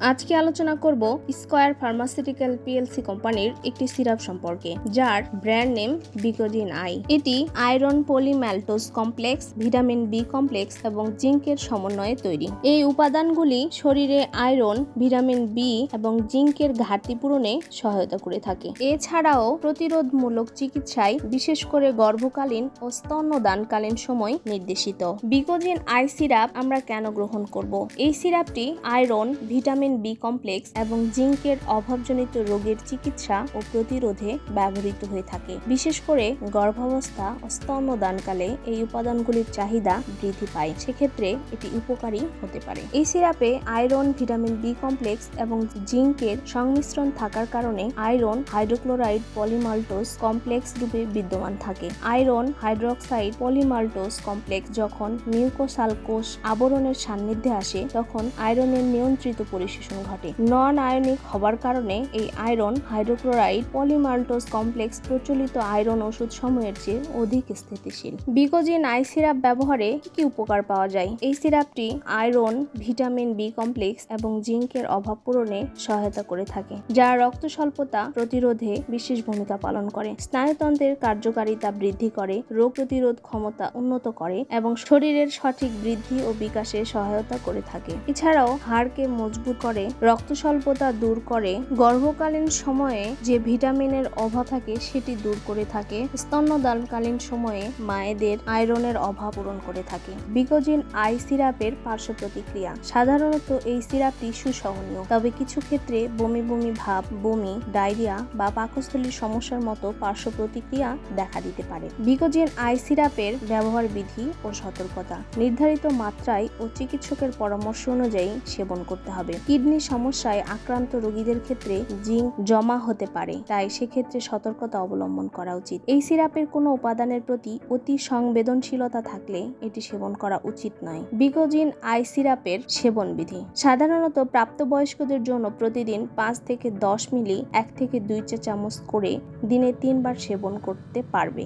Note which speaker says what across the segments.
Speaker 1: আজকে আলোচনা করব স্কয়ার ফার্মাসিউটিক্যাল পিএলসি কোম্পানির একটি সিরাপ সম্পর্কে, যার ব্র্যান্ড নেম বিকোজিন আই। এটি iron polymaltose complex, vitamin B complex এবং জিঙ্কের সমন্বয়ে তৈরি। এই উপাদানগুলি শরীরে আয়রন, ভিটামিন বি এবং জিঙ্কের ঘাটতি পূরণে সহায়তা করে থাকে। এছাড়াও প্রতিরোধমূলক চিকিৎসায় বিশেষ করে গর্ভকালীন ও স্তন্যদানকালীন সময় নির্দেশিত। বিকোজিন আই সিরাপ আমরা কেন গ্রহণ করব? এই সিরাপটি আয়রন, ভিটামিন বি কমপ্লেক্স এবং জিঙ্কের অভাবজনিত রোগের চিকিৎসা ও প্রতিরোধে ব্যবহৃত হয়ে থাকে। বিশেষ করে গর্ভাবস্থা ও স্তন্যদানকালে এই উপাদানগুলির চাহিদা বৃদ্ধি পায়। সেক্ষেত্রে এটি উপকারী হতে পারে। এই সিরাপে আয়রন, ভিটামিন বি কমপ্লেক্স এবং জিঙ্কের সংমিশ্রণ থাকার কারণে আয়রন, হাইড্রোক্লোরাইড পলিমাল্টোজ কমপ্লেক্স রূপে বিদ্যমান থাকে। আয়রন, হাইড্রোক্সাইড পলিমাল্টোজ কমপ্লেক্স যখন মিউকোসাল কোষ আবরণের সান্নিধ্যে আসে, তখন আয়রনের নিয়ন্ত্রিত পরিশোষণ ঘটে। নন আয়নিক হবার কারণে এই আয়রন হাইড্রোক্লোরাইড পলিমাল্টোজ কমপ্লেক্স প্রচলিত আয়রন ওষুধ সমূহের চেয়ে অধিক স্থিতিশীল। বিকোজিন আই সিরাপ ব্যবহারে কি কি উপকার পাওয়া যায়? এই সিরাপটি আয়রন, ভিটামিন বি কমপ্লেক্স এবং জিঙ্কের অভাব পূরণে সহায়তা করে থাকে, যা রক্ত স্বল্পতা প্রতিরোধে বিশেষ ভূমিকা পালন করে। স্নায়ুতন্ত্রের কার্যকারিতা বৃদ্ধি করে, রোগ প্রতিরোধ ক্ষমতা উন্নত করে এবং শরীরের সঠিক বৃদ্ধি ও বিকাশে সহায়তা করে থাকে। এছাড়াও হাড়কে মজবুত করে রক্ত স্বল্পতা দূর করে, গর্ভকালীন সময়ে যে ভিটামিনের অভাব থাকে সেটি দূর করে থাকে, স্তন্যদানকালীন সময়ে মায়েদের আয়রনের অভাব পূরণ করে থাকে। বিকোজিন আই সিরাপের পার্শ্ব প্রতিক্রিয়া। সাধারণত এই সিরাপটি সুসহনীয়, তবে কিছু ক্ষেত্রে বমি বমি ভাব, বমি, ডায়রিয়া বা পাকস্থলীর সমস্যার মতো পার্শ্ব প্রতিক্রিয়া দেখা দিতে পারে। বিকোজিন আই সিরাপের ব্যবহার বিধি ও সতর্কতা। নির্ধারিত মাত্রায় ও চিকিৎসকের পরামর্শ অনুযায়ী সেবন করতে হবে। কিডনি সমস্যায় আক্রান্ত রোগীদের ক্ষেত্রে জিঙ্ক জমা হতে পারে, তাই সেক্ষেত্রে সতর্কতা অবলম্বন করা উচিত। এই সিরাপের কোনো উপাদানের প্রতি অতি সংবেদনশীলতা থাকলে এটি সেবন করা উচিত নয়। বিকোজিন আই সিরাপের সেবন বিধি সাধারণত প্রাপ্তবয়স্কদের জন্য প্রতিদিন পাঁচ থেকে দশ মিলি এক থেকে দুই চা চামচ করে দিনে তিনবার সেবন করতে পারবে।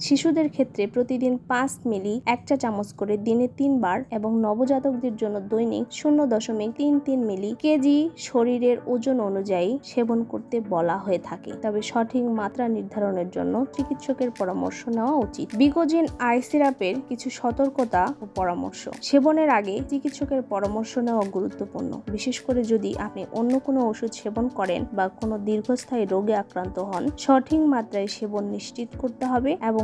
Speaker 1: শিশুদের ক্ষেত্রে প্রতিদিন পাঁচ মিলি এক চা চামচ করে দিনে তিনবার এবং নবজাতকদের জন্য দৈনিক শূন্য দশমিক তিন তিন মিলি কেজি শরীরের ওজন অনুযায়ী সেবন করতে বলা হয়ে থাকে। তবে সঠিক মাত্রা নির্ধারণের জন্য চিকিৎসকের পরামর্শ নেওয়া উচিত। বিকোজিন আই সিরাপের কিছু সতর্কতা ও পরামর্শ। সেবনের আগে চিকিৎসকের পরামর্শ নেওয়া গুরুত্বপূর্ণ। বিশেষ করে যদি আপনি অন্য কোনো ওষুধ সেবন করেন বা কোনো দীর্ঘস্থায়ী রোগে আক্রান্ত হন, সঠিক মাত্রায় সেবন নিশ্চিত করতে হবে এবং